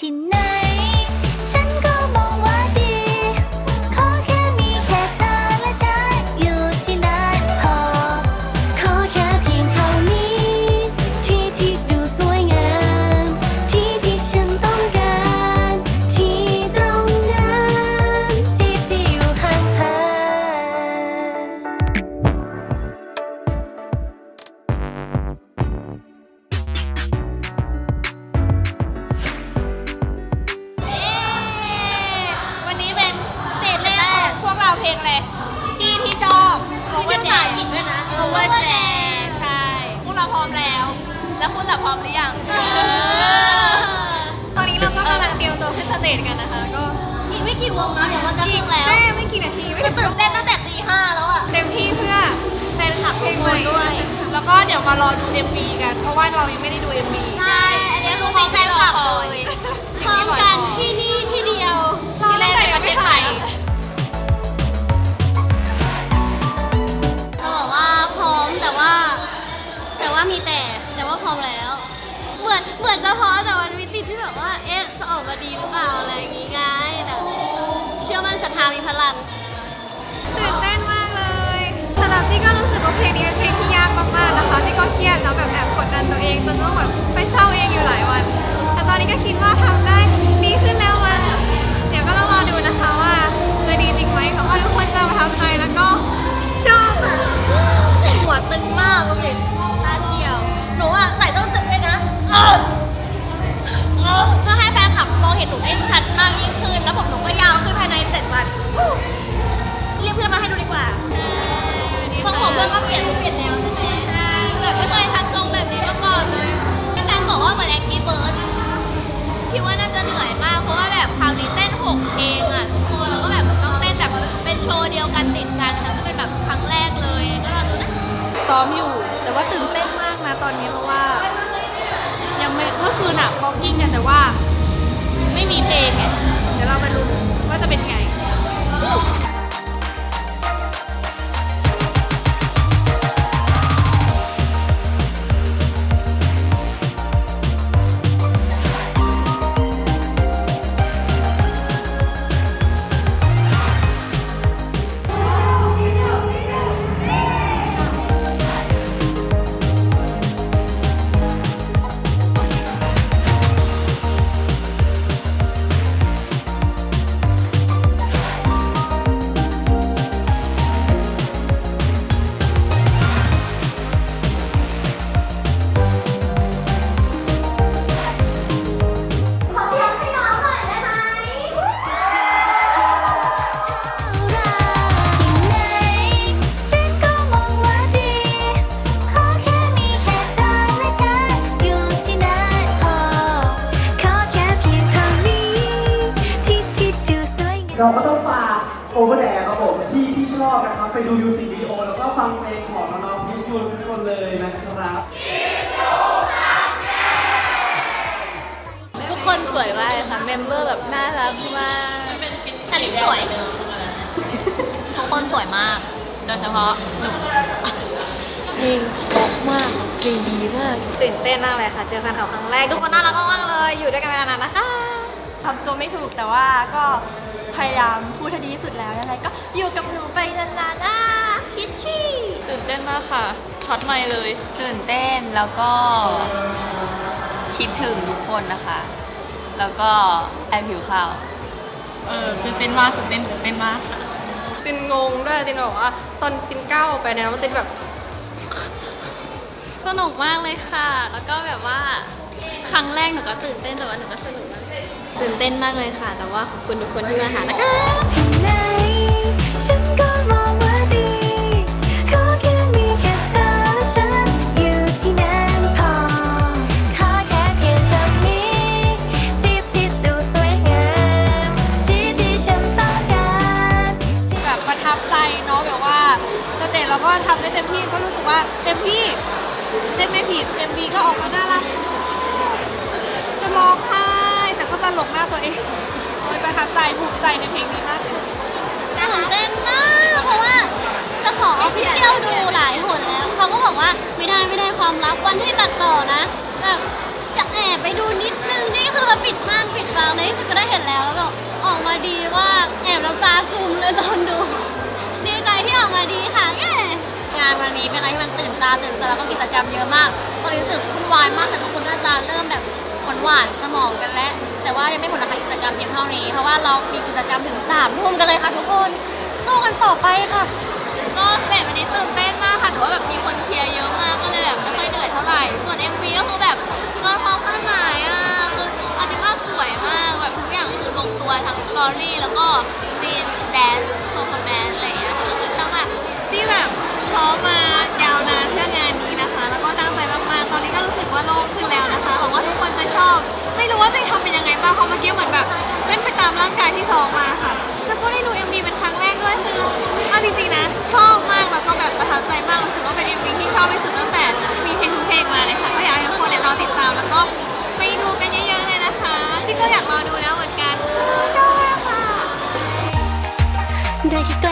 ที่ไหน อมหรือยังตอนนี้เราก็กำลังเตรียมตัวขึ้นสเตจกันนะคะ ก็อีกไม่กี่วงนะเดี๋ยวมันจะขึ้นแล้วแค่ไม่กี่นาทีไม่ถึงตื่นเต้นตั้งแต่ตีห้าแล้วอะเต็มที่เพื่อแฟนคลับเพลงใหม่ด้วย แล้วก็เดี๋ยวมารอดู MV กัน เพราะว่าเรายังไม่ได้ดู MV ดีหรือเปล่าอะไรอย่างงี้ไงแต่เชื่อมั่นศรัทธามีพลัง ตื่นเต้นมากเลยสำหรับที่ก็รู้สึกว่าเพลงนี้เป็นเพลงที่ยากมากๆนะคะที่ก็เครียดแล้วแบบแอบกดดันตัวเองจนต้องแบบไป ทรงผมเพื่อนก็เปลี่ยนเปลี่ยนแนวใช่ไหมใช่แบบไม่เคยทำทรงแบบนี้มาก่อนเลยก็แตงบอกว่าเหมือนแองกี้เบิร์ดคิดว่าน่าจะเหนื่อยมาก เพราะว่าแบบคราวนี้เต้นหกเพลงอะทุกคนแล้วก็แบบต้องเต้นแบบเป็นโชว์เดียวกันติดกันค่ะจะเป็นแบบครั้งแรกเลยก็รอดูนะซ้อมอยู่ แต่ว่าตื่นเต้นมากนะตอนนี้เพราะว่า ยังไม่เมื่อคืนอะพอพิงกันแต่ว่า ไม่มีเพลงไง ที่ที่ชอบนะครับ ไปดูมิวสิวิดีโอ แล้วก็ฟังเพลงของน้องๆพิชยูนทุกคนเลยนะครับทุกคนสวยมากเลยค่ะ เมมเบอร์แบบน่ารักมากอันนี้สวยทุกคนสวยมาก โดยเฉพาะหนูเพลงเพราะมากเพลงดีมาก ตื่นเต้นมากเลยค่ะ เจอแฟนคลับครั้งแรก ทุกคนน่ารักมากๆเลย อยู่ด้วยกันไปนานๆนะคะ ทำตัวไม่ถูกแต่ว่าก็พยายามพูดให้ดีที่สุดแล้วยังไงก็อยู่กับหนูไปนานๆนะพิชชี่ตื่นเต้นมากค่ะ ช็อตไม่เลย ตื่นเต้นแล้วก็คิดถึงทุกคนนะคะ แล้วก็แอบหิวข้าว เออตื่นเต้นมากตื่นเต้นตื่นเต้นมากค่ะตินงงด้วยตินบอกว่าตอนตินก้าวออกไปเนี่ยมันตินแบบสนุกมากเลยค่ะ แล้วก็แบบว่า ครั้งแรกหนูก็ตื่นเต้นแต่ว่าหนูก็สนุกมาก ตื่นเต้นมากเลยค่ะ แต่ว่าขอบคุณทุกคนที่มาหานะคะแค่มีแค่เธอและฉันอยู่ที่นั่นพอขอแค่เพียงเท่านี้ที่ที่ดูสวยงามที่ที่ฉันต้องการที่แบบประทับใจเนาะแบบว่าสเตจเราก็ทำได้เต็มที่ก็รู้สึกว่าเต็มที่เต้นไม่ผิด MV ก็ออกมาน่ารักจะร้องไห้ ต่ก็ตลกหน้าตัวเองโอ้ยประทับใจภูมิใจในเพลงนี้มากเลยตื่นเต้นมากเพราะว่าจะขอออฟฟิเชียลดูหลายหนแล้วเขาก็บอกว่าไม่ได้ไม่ได้ความลับวันที่ตัดต่อนะแบบจะแอบไปดูนิดนึงนี่คือมาปิดม่านปิดบังในที่สุดก็ได้เห็นแล้วแล้วแบบออกมาดีว่ากแอบน้ำตาซึมเลยตอนดูดีใจที่ออกมาดีค่ะเย้งานวันนี้เป็นอะไรที่มันตื่นตาตื่นใจแล้วก็กิจกรรมเยอะมากตอนนี้รู้สึกวุ่นวายมากแต่ทุกคนน่าจะเริ่มแบบหวานหวานๆสมองกันแล้ว แต่ว่ายังไม่หมดนะคะกิจกรรมเพียงเท่านี้ เพราะว่าเรามีกิจกรรมถึงสามทุ่มกันเลยค่ะทุกคน สู้กันต่อไปค่ะ ก็สเตจวันนี้ตื่นเต้นมากค่ะ แต่ว่าแบบมีคนเชียร์เยอะมาก ไม่รู้ว่าจะทำเป็นยังไงบ้างเพราะเมื่อกี้เหมือนแบบเต้นไปตามร่างกายที่สองมาค่ะ แล้วก็ได้ดู MV เป็นครั้งแรกด้วยคือเอาจริงๆนะ ชอบมากแล้วก็แบบประทับใจมากรู้สึกว่าเป็น MV ที่ชอบที่สุดตั้งแต่มีเพลงทุกเพลงมาเลยค่ะก็อยากให้ทุกคนเนี่ยรอติดตามแล้วก็ไปดูกันเยอะๆเลยนะคะ ที่ก็อยากรอดูแล้วเหมือนกันชอบมากค่ะ ได้ค่